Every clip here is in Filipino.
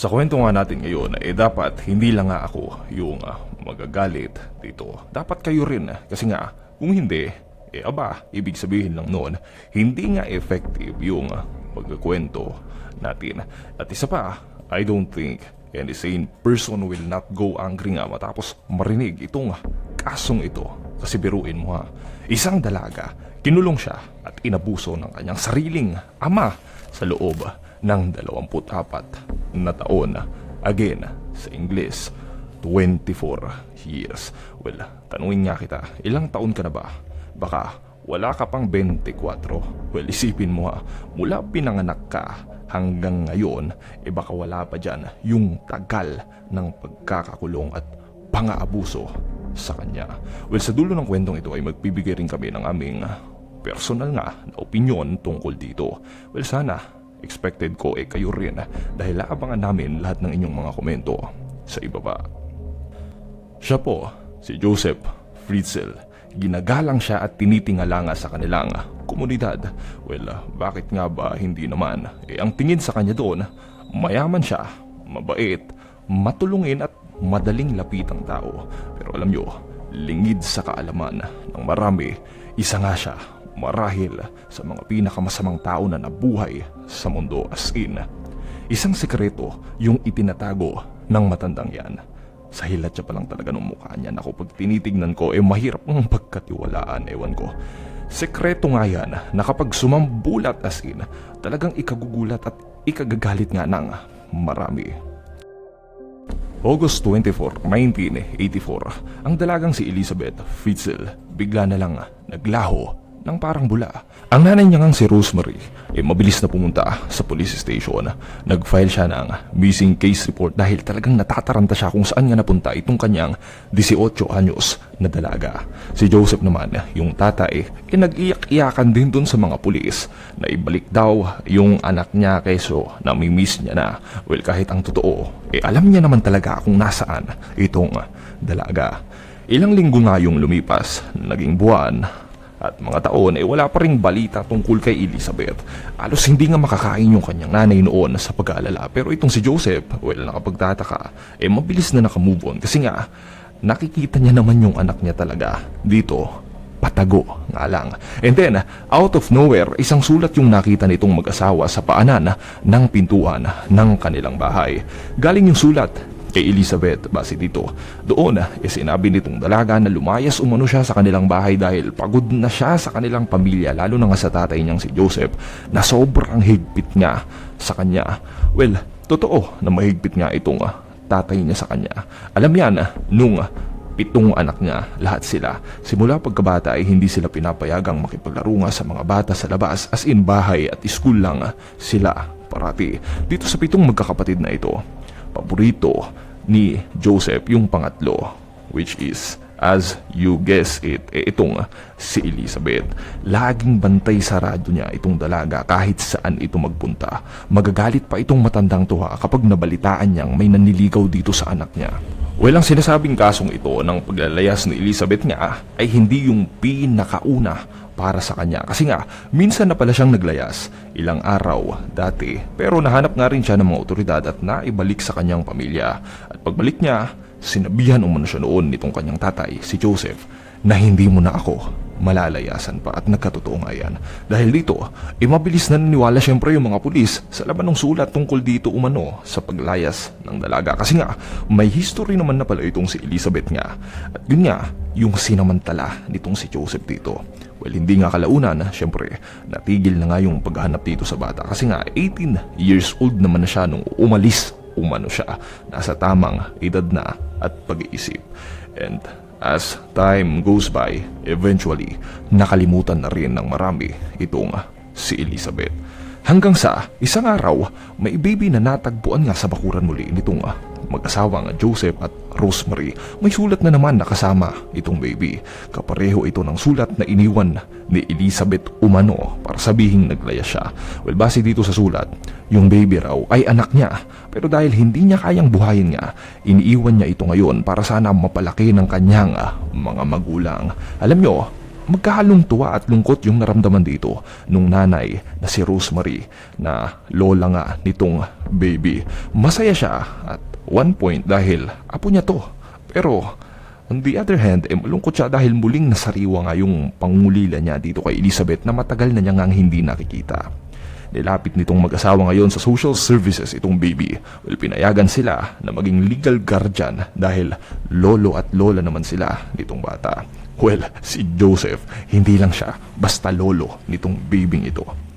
Sa kwento nga natin ngayon, eh dapat hindi lang nga ako yung ah, magagalit dito. Dapat kayo rin. ah, Kasi nga, kung hindi, eh aba, ibig sabihin lang noon, hindi nga effective yung pagkakwento natin. At isa pa, I don't think any sane person will not go angry nga matapos marinig itong kasong ito. Kasi biruin mo ha, isang dalaga, kinulong siya at inabuso ng kanyang sariling ama sa loob ng 24 na taon. Again, sa Ingles, 24 years. Well, tanungin nga kita, ilang taon ka na ba? Baka wala ka pang 24. Well, isipin mo ha, mula pinanganak ka hanggang ngayon, eh baka wala pa dyan yung tagal ng pagkakakulong at pang-aabuso sa kanya. Well, sa dulo ng kwentong ito ay magbibigay rin kami ng aming personal nga na opinion tungkol dito. Well, sana expected ko eh kayo rin dahil laabangan namin lahat ng inyong mga komento sa ibaba. Siya po, si Joseph Fritzl. Ginagalang siya at tinitingala nga sa kanilang komunidad. Well, ah, bakit nga ba hindi naman? Eh, ang tingin sa kanya doon, mayaman siya, mabait, matulungin at madaling lapitang tao. Pero alam nyo, lingid sa kaalaman ng marami, isa nga siya marahil sa mga pinakamasamang tao na nabuhay sa mundo as in. Isang sekreto yung itinatago ng matandang yan. Sa hilat pa lang talaga ng mukha niya. Ako pag tinitignan ko, eh mahirap ang pagkatiwalaan, ewan ko. Sekreto nga yan na kapag sumambulat as in, talagang ikagugulat at ikagagalit nga ng marami. August 24, 1984, ang dalagang si Elizabeth Fritzl bigla na lang naglaho ng parang bula. Ang nanay niya ngang si Rosemary ay mabilis na pumunta sa police station. Nag-file siya ng missing case report dahil talagang natataranta siya kung saan nga napunta itong kanyang 18 anyos na dalaga. Si Joseph naman, yung tatay, ay nag-iyak-iyakan din dun sa mga pulis na ibalik daw yung anak niya keso na mimiss niya na. Well, kahit ang totoo, eh alam niya naman talaga kung nasaan itong dalaga. Ilang linggo nga yung lumipas, naging buwan, at mga taon ay wala pa ring balita tungkol kay Elizabeth. Alos hindi nga makakain yung kanyang nanay noon sa pag-aalala. Pero itong si Joseph, well nakapagtataka, eh mabilis na nakamove on. Kasi nga, nakikita niya naman yung anak niya talaga dito patago nga lang. And then, out of nowhere, isang sulat yung nakita nitong mag-asawa sa paanan ng pintuan ng kanilang bahay. Galing yung sulat kay Elizabeth base dito. Doon, eh, sinabi nitong dalaga na lumayas umano siya sa kanilang bahay dahil pagod na siya sa kanilang pamilya, lalo na nga sa tatay niyang si Joseph, na sobrang higpit nga sa kanya. Well, totoo na mahigpit nga itong ah, tatay niya sa kanya. Alam yan, ah, nung ah, pitong anak niya, lahat sila. Simula pagkabata ay hindi sila pinapayagang makipaglaro nga sa mga bata sa labas as in bahay at school lang ah, sila parati. Dito sa pitong magkakapatid na ito, paborito ni Joseph yung pangatlo which is as you guess it, eh, itong si Elizabeth. Laging bantay sa radyo niya itong dalaga kahit saan ito magpunta. Magagalit pa itong matandang tuha kapag nabalitaan niyang may naniligaw dito sa anak niya. Well, ang sinasabing kasong ito ng paglalayas ni Elizabeth nga ay hindi yung pinakauna para sa kanya. Kasi nga, minsan na pala siyang naglayas, ilang araw dati. Pero nahanap nga rin siya ng mga otoridad at naibalik sa kanyang pamilya. At pagbalik niya, sinabihan umano siya noon nitong kanyang tatay, si Joseph, na hindi mo na ako malalayasan pa at nagkatotoo nga yan. Dahil dito, eh mabilis na naniwala syempre yung mga pulis sa laban ng sulat tungkol dito umano sa paglayas ng dalaga. Kasi nga, may history naman na pala itong si Elizabeth nga. At yun nga, yung sinamantala nitong si Joseph dito. Well, hindi nga kalaunan, syempre, natigil na nga yung paghahanap dito sa bata. Kasi nga, 18 years old naman na siya nung umalis umano siya. Nasa tamang edad na at pag-iisip. And as time goes by, eventually, nakalimutan na rin ng marami itong si Elizabeth. Hanggang sa isang araw, may baby na natagpuan nga sa bakuran muli nitong mag-asawang Joseph at Rosemary. May sulat na naman nakasama itong baby. Kapareho ito ng sulat na iniwan ni Elizabeth Umano para sabihing naglaya siya. Well, base dito sa sulat, yung baby raw ay anak niya. Pero dahil hindi niya kayang buhayin nga, iniiwan niya ito ngayon para sana mapalaki ng kanyang ah, mga magulang. Alam nyo, magkahalong tuwa at lungkot yung naramdaman dito nung nanay na si Rosemary na lola nga nitong baby. Masaya siya at one point dahil apo niya to. Pero on the other hand, eh, malungkot siya dahil muling nasariwa nga yung pangulila niya dito kay Elizabeth na matagal na niya ngang hindi nakikita. Nilapit nitong mag-asawa ngayon sa social services itong baby. Well, pinayagan sila na maging legal guardian dahil lolo at lola naman sila nitong bata. Well, si Joseph, hindi lang siya basta lolo nitong babing ito.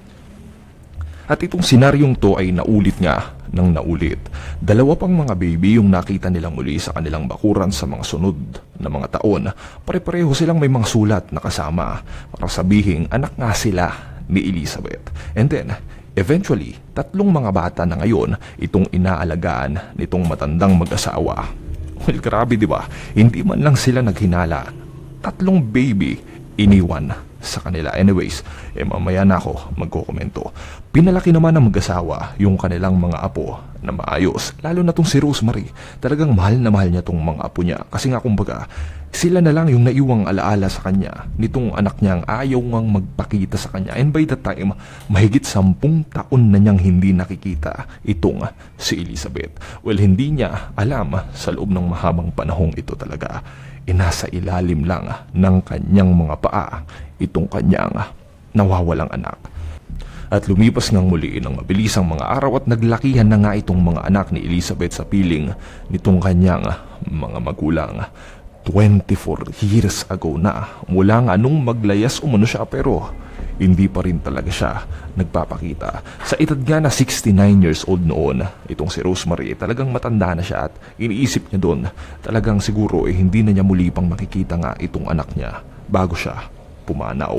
At itong senaryong to ay naulit nga ng naulit. Dalawa pang mga baby yung nakita nilang muli sa kanilang bakuran sa mga sunod na mga taon. Pare-pareho silang may mga sulat na kasama para sabihing anak nga sila ni Elizabeth. And then, eventually, tatlong mga bata na ngayon itong inaalagaan nitong matandang mag-asawa. Well, grabe di ba? Hindi man lang sila naghinala. Tatlong baby iniwan sa kanila. Anyways, eh mamaya na ako magkukomento. Pinalaki naman ng mag-asawa yung kanilang mga apo na maayos. Lalo na tong si Rosemary. Talagang mahal na mahal niya tong mga apo niya. Kasi nga kumbaga, sila na lang yung naiwang alaala sa kanya nitong anak niyang ayaw ngang magpakita sa kanya. And by the time, mahigit sampung taon na niyang hindi nakikita itong si Elizabeth. Well, hindi niya alam sa loob ng mahabang panahong ito talaga inasa ilalim lang ng kanyang mga paa itong kanyang nawawalang anak. At lumipas ngang muli ng mabilisang mga araw at naglakihan na nga itong mga anak ni Elizabeth sa piling nitong kanyang mga magulang. 24 years ago na mula nga nung maglayas umano siya pero hindi pa rin talaga siya nagpapakita. Sa edad nga na 69 years old noon, itong si Rosemary, talagang matanda na siya at iniisip niya doon, talagang siguro eh, hindi na niya muli pang makikita nga itong anak niya bago siya pumanaw.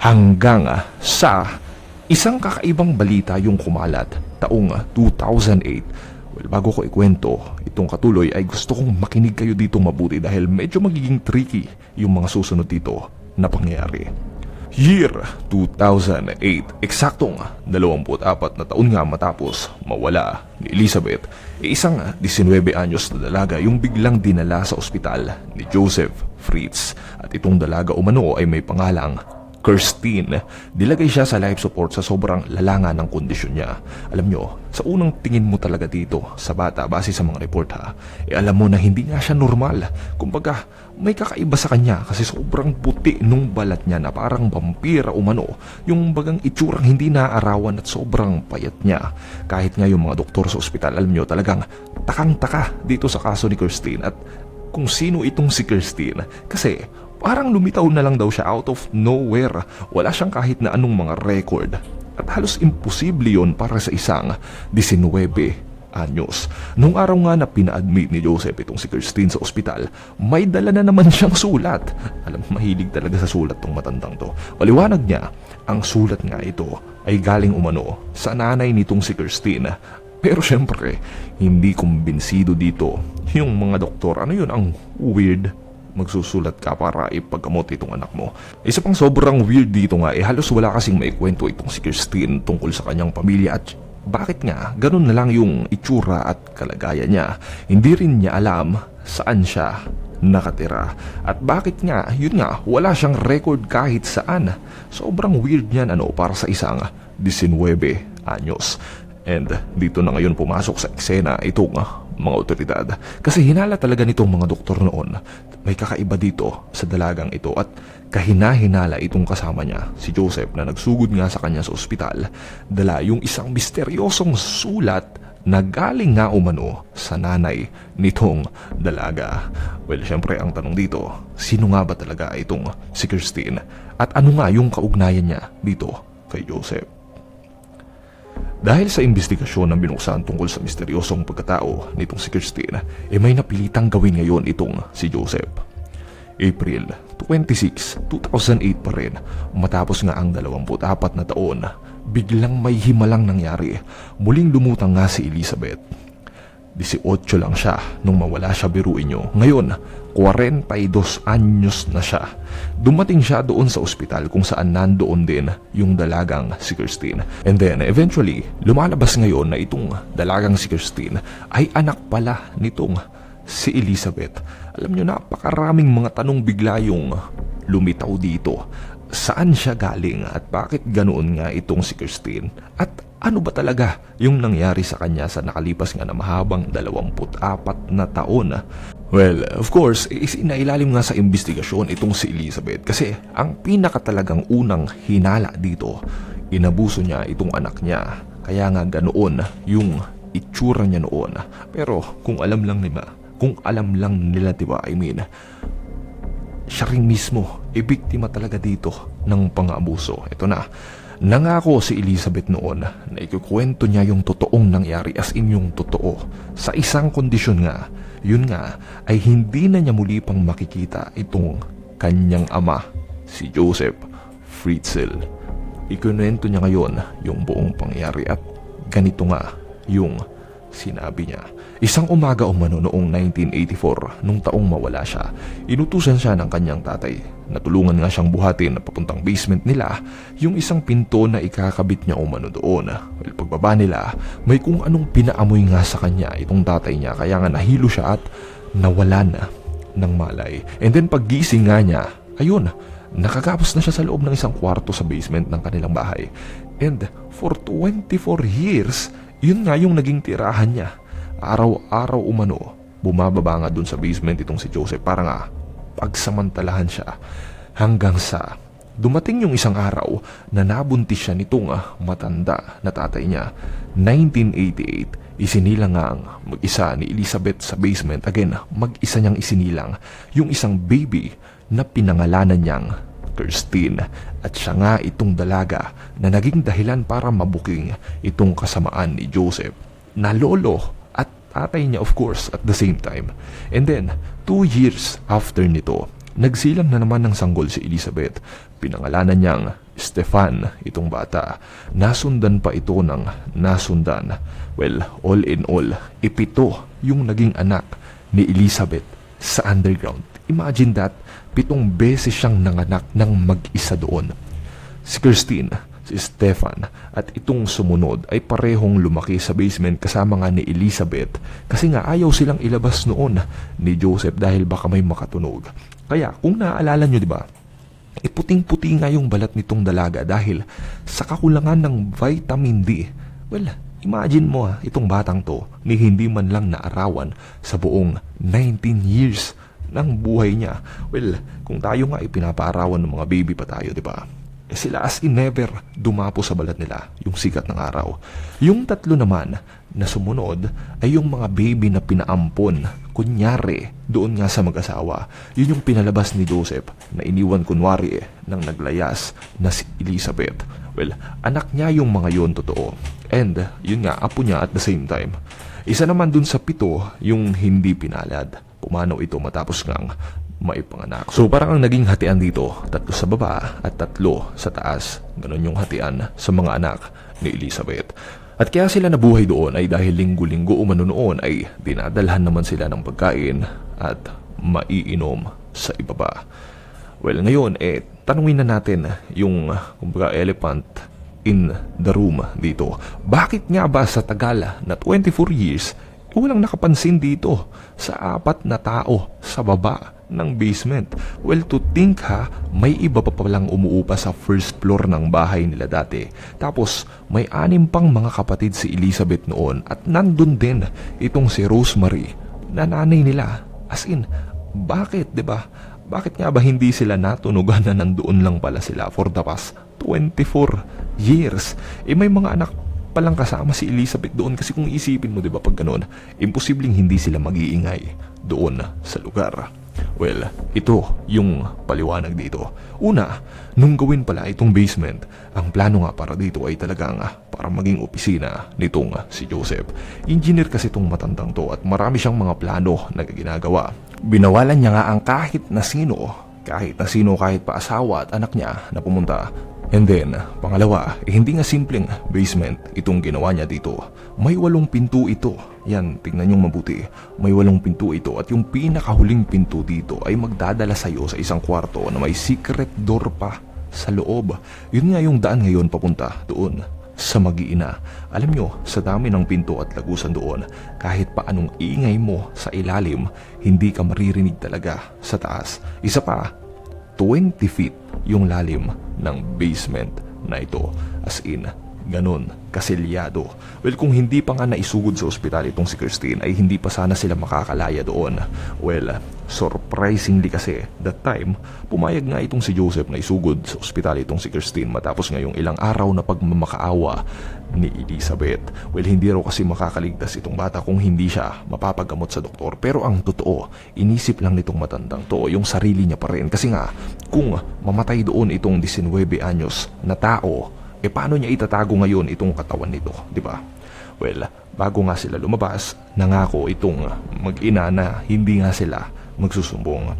Hanggang sa isang kakaibang balita yung kumalat taong ah, 2008 Well, bago ko ikwento itong katuloy ay gusto kong makinig kayo dito mabuti dahil medyo magiging tricky yung mga susunod dito na pangyayari. Year 2008, eksaktong 24 na taon nga matapos mawala ni Elizabeth, e isang 19 anyos na dalaga yung biglang dinala sa ospital ni Joseph Fritz. At itong dalaga umano ay may pangalang Kirstine. Dilagay siya sa life support sa sobrang lalanga ng kondisyon niya. Alam nyo, sa unang tingin mo talaga dito sa bata base sa mga report ha, eh alam mo na hindi nga siya normal. Kumbaga, may kakaiba sa kanya kasi sobrang puti nung balat niya na parang vampira umano. Yung bagang itsurang hindi naaarawan at sobrang payat niya. Kahit nga yung mga doktor sa ospital, alam nyo, talagang takang-taka dito sa kaso ni Kirstine at kung sino itong si Kirstine. Kasi Parang lumitaw na lang daw siya out of nowhere. Wala siyang kahit na anong mga record. At halos imposible yon para sa isang 19 anyos. Nung araw nga na pina-admit ni Joseph itong si Christine sa ospital, may dala na naman siyang sulat. Alam, mahilig talaga sa sulat tong matandang to. Paliwanag niya, ang sulat nga ito ay galing umano sa nanay nitong si Christine. Pero syempre, hindi kumbinsido dito yung mga doktor. Ano yun, ang weird magsusulat ka para ipaggamot itong anak mo. Isa pang sobrang weird dito nga, eh halos wala kasing maikwento itong si Christine tungkol sa kanyang pamilya at bakit nga ganun na lang yung itsura at kalagayan niya. Hindi rin niya alam saan siya nakatira. At bakit nga, yun nga, wala siyang record kahit saan. Sobrang weird niyan ano para sa isang 19 anyos. And dito na ngayon pumasok sa eksena itong mga otoridad. Kasi hinala talaga nitong mga doktor noon. May kakaiba dito sa dalagang ito at kahina-hinala itong kasama niya, si Joseph na nagsugod nga sa kanya sa ospital. Dala yung isang misteryosong sulat na galing nga umano sa nanay nitong dalaga. Well, syempre ang tanong dito, sino nga ba talaga itong si Christine? At ano nga yung kaugnayan niya dito kay Joseph? Dahil sa investigasyon na binuksan tungkol sa misteryosong pagkatao nitong si Christine, eh may napilitang gawin ngayon itong si Joseph. April 26, 2008 pa rin, matapos nga ang 24 na taon, biglang may himalang nangyari. Muling lumutang nga si Elizabeth. 18 lang siya nung mawala siya biruin nyo. Ngayon, 42 anyos na siya. Dumating siya doon sa ospital kung saan nandoon din yung dalagang si Christine. And then, eventually, lumalabas ngayon na itong dalagang si Christine ay anak pala nitong si Elizabeth. Alam nyo, napakaraming mga tanong bigla yung lumitaw dito. Saan siya galing at bakit ganoon nga itong si Christine? At ano ba talaga yung nangyari sa kanya sa nakalipas nga na mahabang 24 na taon? Well, of course, isinailalim nga sa investigasyon itong si Elizabeth kasi ang pinaka talagang unang hinala dito, inabuso niya itong anak niya. Kaya nga ganoon yung itsura niya noon. Pero kung alam lang nila, kung alam lang nila, di ba, I mean, siya rin mismo, e biktima talaga dito ng pang-abuso. Ito na, nangako si Elizabeth noon na ikukwento niya yung totoong nangyari as in yung totoo. Sa isang kondisyon nga, yun nga ay hindi na niya muli pang makikita itong kanyang ama, si Joseph Fritzl. Ikunento niya ngayon yung buong pangyari at ganito nga yung sinabi niya. Isang umaga umano noong 1984, nung taong mawala siya, inutusan siya ng kanyang tatay. Natulungan nga siyang buhatin na papuntang basement nila yung isang pinto na ikakabit niya umano doon. Well, pagbaba nila, may kung anong pinaamoy nga sa kanya itong tatay niya kaya nga nahilo siya at nawalan ng malay. And then paggising nga niya, ayun, nakagapos na siya sa loob ng isang kwarto sa basement ng kanilang bahay. And for 24 years, yun nga yung naging tirahan niya. Araw-araw umano, bumababa nga dun sa basement itong si Joseph para nga pagsamantalahan siya hanggang sa dumating yung isang araw na nabuntis siya nitong ah, matanda na tatay niya. 1988, isinilang nga ang mag-isa ni Elizabeth sa basement. Again, mag-isa niyang isinilang yung isang baby na pinangalanan niyang Kirstine at siya nga itong dalaga na naging dahilan para mabuking itong kasamaan ni Joseph na lolo tatay niya of course at the same time. And then, two years after nito, nagsilang na naman ng sanggol si Elizabeth. Pinangalanan niyang Stefan itong bata. Nasundan pa ito ng nasundan. Well, all in all, ipito yung naging anak ni Elizabeth sa underground. Imagine that, pitong beses siyang nanganak ng mag-isa doon. Si Christine, si Stefan, at itong sumunod ay parehong lumaki sa basement kasama nga ni Elizabeth kasi nga ayaw silang ilabas noon ni Joseph dahil baka may makatunog. Kaya kung naaalala nyo, ba, iputing-puti nga yung balat nitong dalaga dahil sa kakulangan ng vitamin D. Well, imagine mo ha, itong batang to ni hindi man lang naarawan sa buong 19 years ng buhay niya. Well, kung tayo nga ipinapaarawan ng mga baby pa tayo, di ba? Eh sila as in never dumapo sa balat nila yung sikat ng araw. Yung tatlo naman na sumunod ay yung mga baby na pinaampon. Kunyari, doon nga sa mag-asawa. Yun yung pinalabas ni Joseph na iniwan kunwari eh, ng naglayas na si Elizabeth. Well, anak niya yung mga yun totoo. And yun nga, apo niya at the same time. Isa naman dun sa pito yung hindi pinalad. Pumanaw ito matapos ngang maipanganak. So parang ang naging hatian dito, tatlo sa baba at tatlo sa taas. Ganon yung hatian sa mga anak ni Elizabeth. At kaya sila nabuhay doon ay dahil linggo-linggo umano noon ay dinadalhan naman sila ng pagkain at maiinom sa ibaba. Well, ngayon, eh, tanungin na natin yung, kumbaga, elephant in the room dito. Bakit nga ba sa tagal na 24 years, walang nakapansin dito sa apat na tao sa baba ng basement? Well, to think ha, may iba pa palang umuupa sa first floor ng bahay nila dati. Tapos, may anim pang mga kapatid si Elizabeth noon at nandun din itong si Rosemary na nanay nila. As in, bakit, ba? Bakit nga ba hindi sila natunugan na nandoon lang pala sila for the past 24 years? Eh may mga anak palang kasama si Elizabeth doon kasi kung isipin mo 'di ba pag ganoon, imposibleng hindi sila mag-iingay doon sa lugar. Well, ito yung paliwanag dito. Una, nung gawin pala itong basement, ang plano nga para dito ay talagang ah, para maging opisina nitong ah, si Joseph. Engineer kasi itong matandang to at marami siyang mga plano na ginagawa. Binawalan niya nga ang kahit na sino, kahit na sino kahit pa asawa at anak niya na pumunta And then, pangalawa, eh, hindi nga simpleng basement itong ginawa niya dito. May walong pinto ito. Yan, tingnan nyo mabuti. May walong pinto ito at yung pinakahuling pinto dito ay magdadala sa iyo sa isang kwarto na may secret door pa sa loob. Yun nga yung daan ngayon papunta doon sa mag-iina. Alam nyo, sa dami ng pinto at lagusan doon, kahit pa anong ingay mo sa ilalim, hindi ka maririnig talaga sa taas. Isa pa, 20 feet yung lalim ng basement na ito. As in, ganun, kaselyado. Well, kung hindi pa nga naisugod sa ospital itong si Christine, ay hindi pa sana sila makakalaya doon. Well, surprisingly kasi, that time, pumayag nga itong si Joseph na isugod sa ospital itong si Christine matapos ngayong ilang araw na pagmamakaawa ni Elizabeth. Well, hindi raw kasi makakaligtas itong bata kung hindi siya mapapagamot sa doktor. Pero ang totoo, inisip lang nitong matandang to yung sarili niya pa rin. Kasi nga, kung mamatay doon itong 19 anyos na tao, eh paano niya itatago ngayon itong katawan nito, di ba? Well, bago nga sila lumabas, nangako itong mag-ina na hindi nga sila magsusumbong.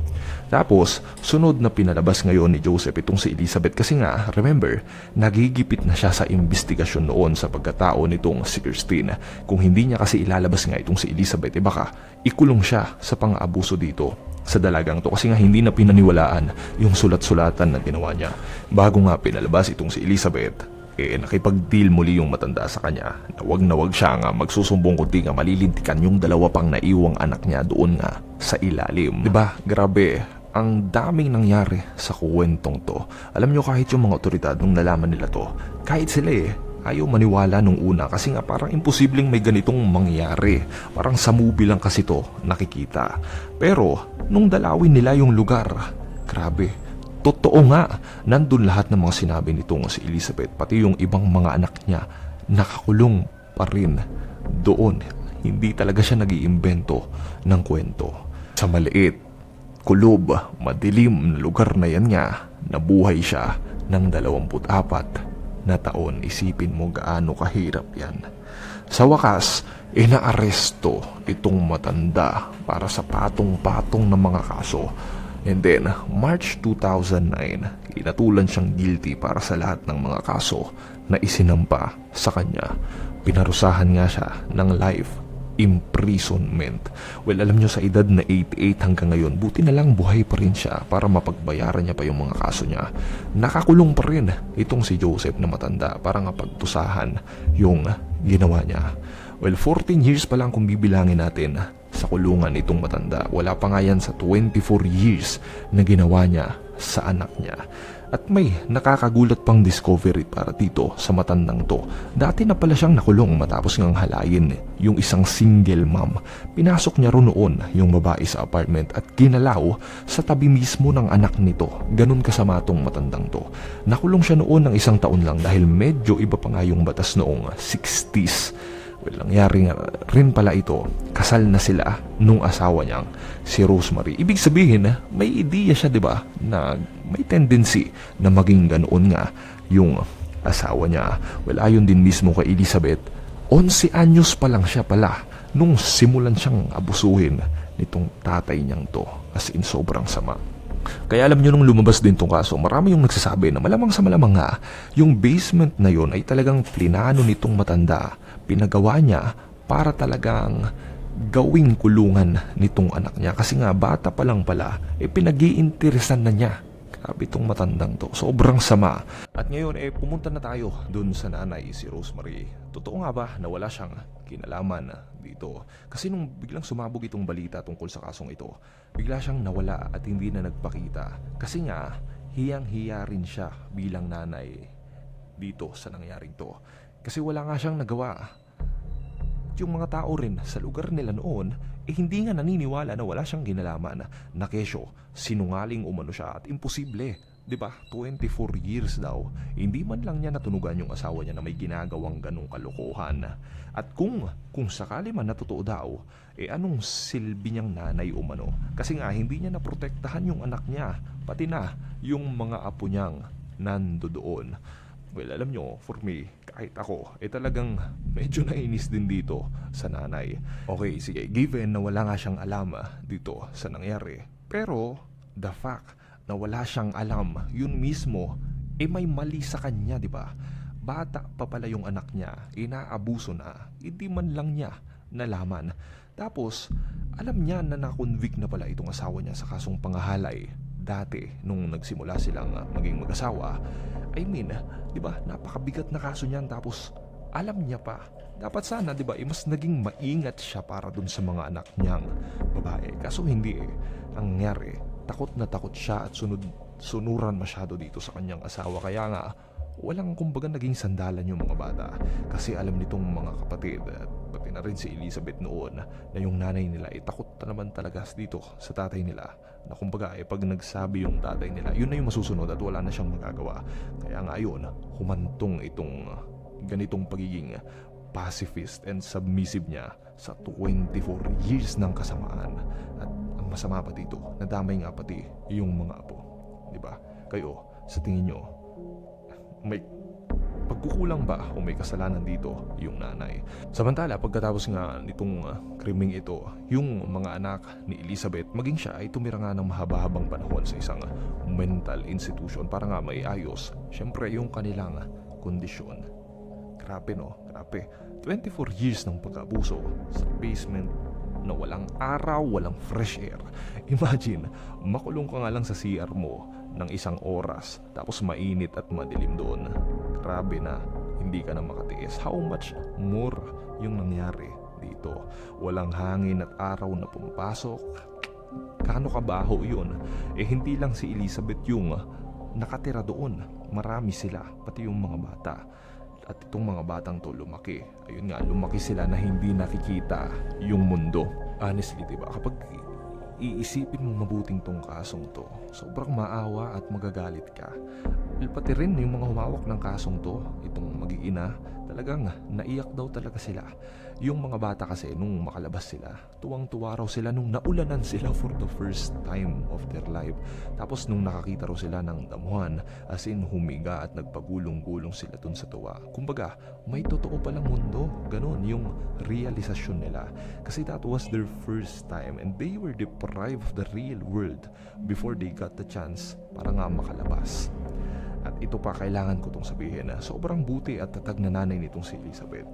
Tapos, sunod na pinalabas ngayon ni Joseph itong si Elizabeth kasi nga, remember, nagigipit na siya sa investigasyon noon sa pagkatao nitong si Christine. Kung hindi niya kasi ilalabas nga itong si Elizabeth, eh baka ikulong siya sa pang-abuso dito sa dalagang to kasi nga hindi na pinaniwalaan yung sulat-sulatan na ginawa niya. Bago nga pinalabas itong si Elizabeth, eh nakipag-deal muli yung matanda sa kanya na wag na wag siya nga magsusumbong kundi nga malilintikan yung dalawa pang naiwang anak niya doon nga sa ilalim. ba? Grabe, ang daming nangyari sa kwentong to. Alam nyo kahit yung mga otoridad nung nalaman nila to, kahit sila eh, ayaw maniwala nung una kasi nga parang imposibleng may ganitong mangyari. Parang sa movie lang kasi to nakikita. Pero nung dalawin nila yung lugar, grabe, totoo nga, nandun lahat ng mga sinabi nitong si Elizabeth, pati yung ibang mga anak niya, nakakulong pa rin doon. Hindi talaga siya nag iimbento ng kwento. Sa maliit, kulob, madilim na lugar na yan nga, nabuhay siya ng 24 na taon. Isipin mo gaano kahirap yan. Sa wakas, inaaresto itong matanda para sa patong-patong ng mga kaso. And then, March 2009, inatulan siyang guilty para sa lahat ng mga kaso na isinampa sa kanya. Pinarusahan nga siya ng life imprisonment. Well, alam nyo sa edad na 88 hanggang ngayon, buti na lang buhay pa rin siya para mapagbayaran niya pa yung mga kaso niya. Nakakulong pa rin itong si Joseph na matanda para nga pagtusahan yung ginawa niya. Well, 14 years pa lang kung bibilangin natin sa kulungan itong matanda. Wala pa nga yan sa 24 years na ginawa niya sa anak niya. At may nakakagulat pang discovery para dito sa matandang to. Dati na pala siyang nakulong matapos ngang halayin yung isang single mom. Pinasok niya ro noon yung babae sa apartment at ginalaw sa tabi mismo ng anak nito. Ganun kasama tong matandang to. Nakulong siya noon ng isang taon lang dahil medyo iba pa nga yung batas noong 60s. Well, nangyari nga rin pala ito, kasal na sila nung asawa niyang si Rosemary. Ibig sabihin, may ideya siya, di ba, na may tendency na maging ganoon nga yung asawa niya. Well, ayon din mismo kay Elizabeth, 11 anyos pa lang siya pala nung simulan siyang abusuhin nitong tatay niyang to. As in, sobrang sama. Kaya alam nyo nung lumabas din tong kaso, marami yung nagsasabi na malamang sa malamang nga, yung basement na yon ay talagang plinano nitong matanda. Pinagawa niya para talagang gawing kulungan nitong anak niya. Kasi nga, bata pa lang pala, eh pinag-iinteresan na niya. Grabe itong matandang to. Sobrang sama. At ngayon, eh, pumunta na tayo dun sa nanay, si Rosemary. Totoo nga ba na wala siyang kinalaman dito? Kasi nung biglang sumabog itong balita tungkol sa kasong ito, bigla siyang nawala at hindi na nagpakita. Kasi nga, hiyang-hiya rin siya bilang nanay dito sa nangyaring to. Kasi wala nga siyang nagawa. Yung mga tao rin sa lugar nila noon eh hindi nga naniniwala na wala siyang ginalaman. Na kesyo sinungaling umano siya at imposible ba? 24 years daw. Hindi man lang niya natunugan yung asawa niya na may ginagawang ganong kalokohan. At kung kung sakali man natotoo daw eh anong silbi niyang nanay umano? Kasi nga hindi niya naprotektahan yung anak niya pati na yung mga apo niyang nando doon Well, alam nyo, for me, kahit ako, eh talagang medyo nainis din dito sa nanay. Okay, sige, given na wala nga siyang alam ah, dito sa nangyari. Pero, the fact na wala siyang alam, yun mismo, eh may mali sa kanya, di ba? Bata pa pala yung anak niya, inaabuso na, hindi man lang niya nalaman. Tapos, alam niya na na-convict na pala itong asawa niya sa kasong pangahalay dati nung nagsimula silang ah, maging mag-asawa. I mean, 'di ba? Napakabigat na kaso niyan tapos alam niya pa. Dapat sana, 'di ba, eh, mas naging maingat siya para dun sa mga anak niyang babae. Kaso hindi eh. Ang nangyari, takot na takot siya at sunod sunuran masyado dito sa kanyang asawa kaya nga walang kumbaga naging sandalan yung mga bata kasi alam nitong mga kapatid at pati na rin si Elizabeth noon na yung nanay nila ay takot na naman talaga dito sa tatay nila. Na kumbaga ay pag nagsabi yung tatay nila yun na yung masusunod at wala na siyang magagawa. Kaya nga ayun humantong itong uh, ganitong pagiging pacifist and submissive niya sa 24 years ng kasamaan. At ang masama pa dito nadamay nga pati yung mga apo di ba? Kayo sa tingin nyo may pagkukulang ba o may kasalanan dito yung nanay. Samantala, pagkatapos nga nitong uh, ito, yung mga anak ni Elizabeth, maging siya ay tumira nga ng mahaba-habang panahon sa isang mental institution para nga may ayos. Siyempre, yung kanilang kondisyon. Grabe no, grabe. 24 years ng pag-abuso sa basement na walang araw, walang fresh air. Imagine, makulong ka nga lang sa CR mo ng isang oras tapos mainit at madilim doon. Grabe na, hindi ka na makatiis. How much more yung nangyari dito? Walang hangin at araw na pumapasok. Kano kabaho yun? Eh hindi lang si Elizabeth yung nakatira doon. Marami sila, pati yung mga bata. At itong mga batang to lumaki. Ayun nga, lumaki sila na hindi nakikita yung mundo. Honestly, di ba? Kapag iisipin mo mabuting tong kasong to, sobrang maawa at magagalit ka. Well, pati rin yung mga humawak ng kasong to, itong mag-iina, talagang naiyak daw talaga sila. Yung mga bata kasi nung makalabas sila, tuwang-tuwa raw sila nung naulanan sila for the first time of their life. Tapos nung nakakita raw sila ng damuhan, as in humiga at nagpagulong-gulong sila dun sa tuwa. Kumbaga, may totoo palang mundo. Ganon yung realisasyon nila. Kasi that was their first time and they were deprived of the real world before they got the chance para nga makalabas. At ito pa kailangan ko tong sabihin na sobrang buti at tatag na nanay nitong si Elizabeth.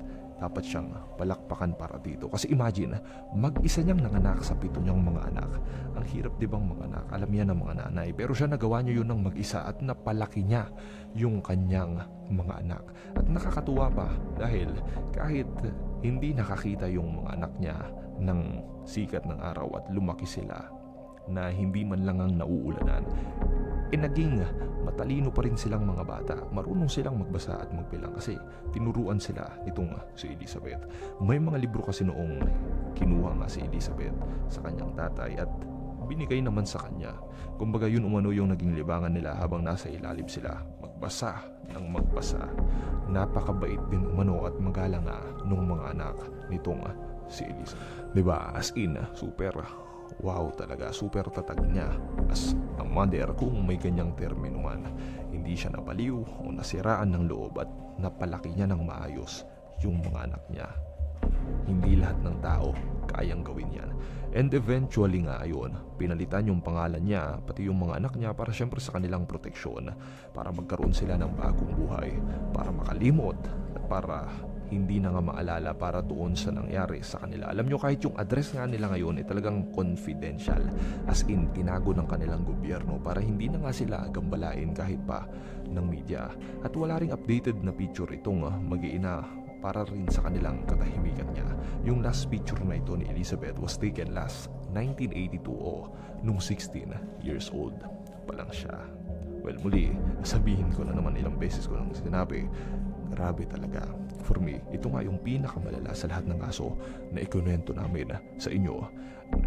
Dapat siyang palakpakan para dito. Kasi imagine, mag-isa niyang nanganak sa pito niyang mga anak. Ang hirap di bang mga anak? Alam niya ng mga nanay. Pero siya nagawa niya yun ng mag-isa at napalaki niya yung kanyang mga anak. At nakakatuwa pa dahil kahit hindi nakakita yung mga anak niya ng sikat ng araw at lumaki sila na hindi man lang ang nauulanan eh naging matalino pa rin silang mga bata. Marunong silang magbasa at magbilang kasi tinuruan sila nitong si Elizabeth. May mga libro kasi noong kinuha nga si Elizabeth sa kanyang tatay at binigay naman sa kanya. Kumbaga yun umano yung naging libangan nila habang nasa ilalim sila. Magbasa ng magbasa. Napakabait din umano at magalang nga nung mga anak nitong si Elizabeth. 'Di ba? As in, super wow talaga, super tatag niya as a mother kung may ganyang terminuan. Hindi siya napaliw o nasiraan ng loob at napalaki niya ng maayos yung mga anak niya. Hindi lahat ng tao kayang gawin yan. And eventually nga ayon, pinalitan yung pangalan niya pati yung mga anak niya para syempre sa kanilang proteksyon para magkaroon sila ng bagong buhay, para makalimot at para hindi na nga maalala para doon sa nangyari sa kanila. Alam nyo kahit yung address nga nila ngayon ay talagang confidential as in tinago ng kanilang gobyerno para hindi na nga sila gambalain kahit pa ng media. At wala ring updated na picture itong uh, mag-iina para rin sa kanilang katahimikan niya. Yung last picture na ito ni Elizabeth was taken last 1982 o nung 16 years old pa lang siya. Well, muli, sabihin ko na naman ilang beses ko nang sinabi, grabe talaga. For me, ito nga yung pinakamalala sa lahat ng kaso na ikunento namin sa inyo.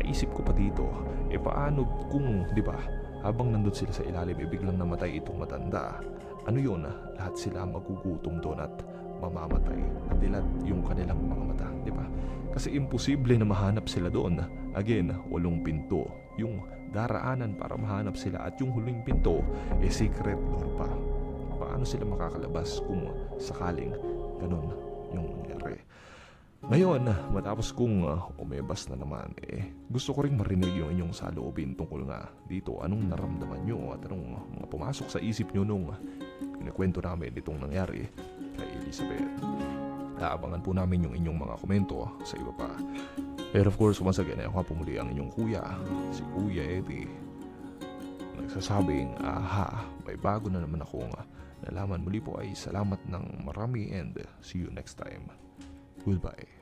Naisip ko pa dito, e paano kung, di ba, habang nandun sila sa ilalim, e biglang namatay itong matanda. Ano yun? Lahat sila magugutom doon at mamamatay at dilat yung kanilang mga mata, di ba? Kasi imposible na mahanap sila doon. Again, walong pinto. Yung daraanan para mahanap sila at yung huling pinto, eh secret door pa. Paano sila makakalabas kung sakaling ganun yung nangyari? Ngayon, matapos kong uh, umebas na naman, eh, gusto ko rin marinig yung inyong saloobin tungkol nga dito. Anong naramdaman nyo at anong mga pumasok sa isip nyo nung kinikwento namin itong nangyari kay Elizabeth. Naabangan po namin yung inyong mga komento sa iba pa. Pero of course, once again, ako nga pumuli ang inyong kuya, si Kuya Eddie. Nagsasabing, aha, may bago na naman akong nalaman muli po ay salamat ng marami and see you next time. Goodbye.